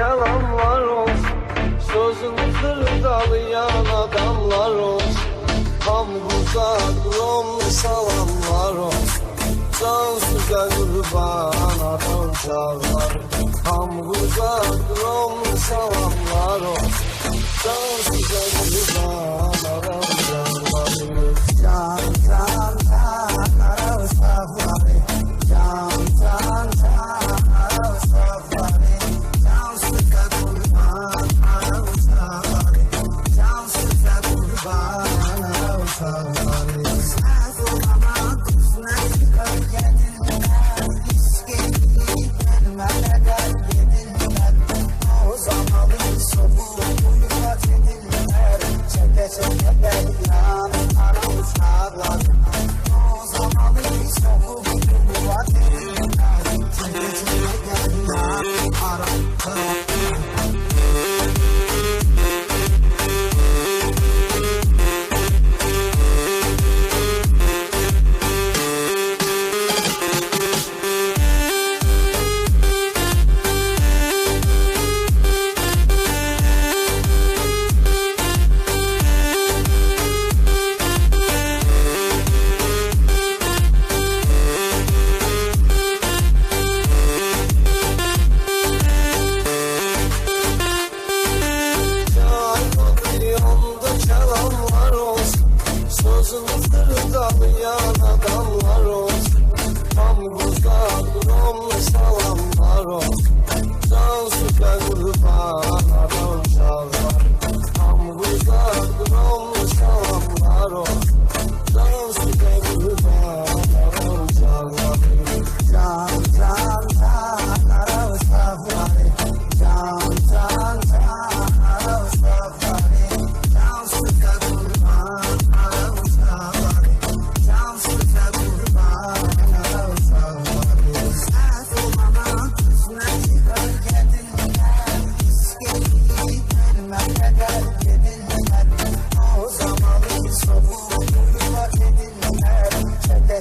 yalanlar olsun. Sözünü kırdalayan adamlar olsun. Hamduza durumlu salamlar olsun. Cansıza kurban adam çağlar Hamduza durumlu salamlar olsun. Cansıza kurban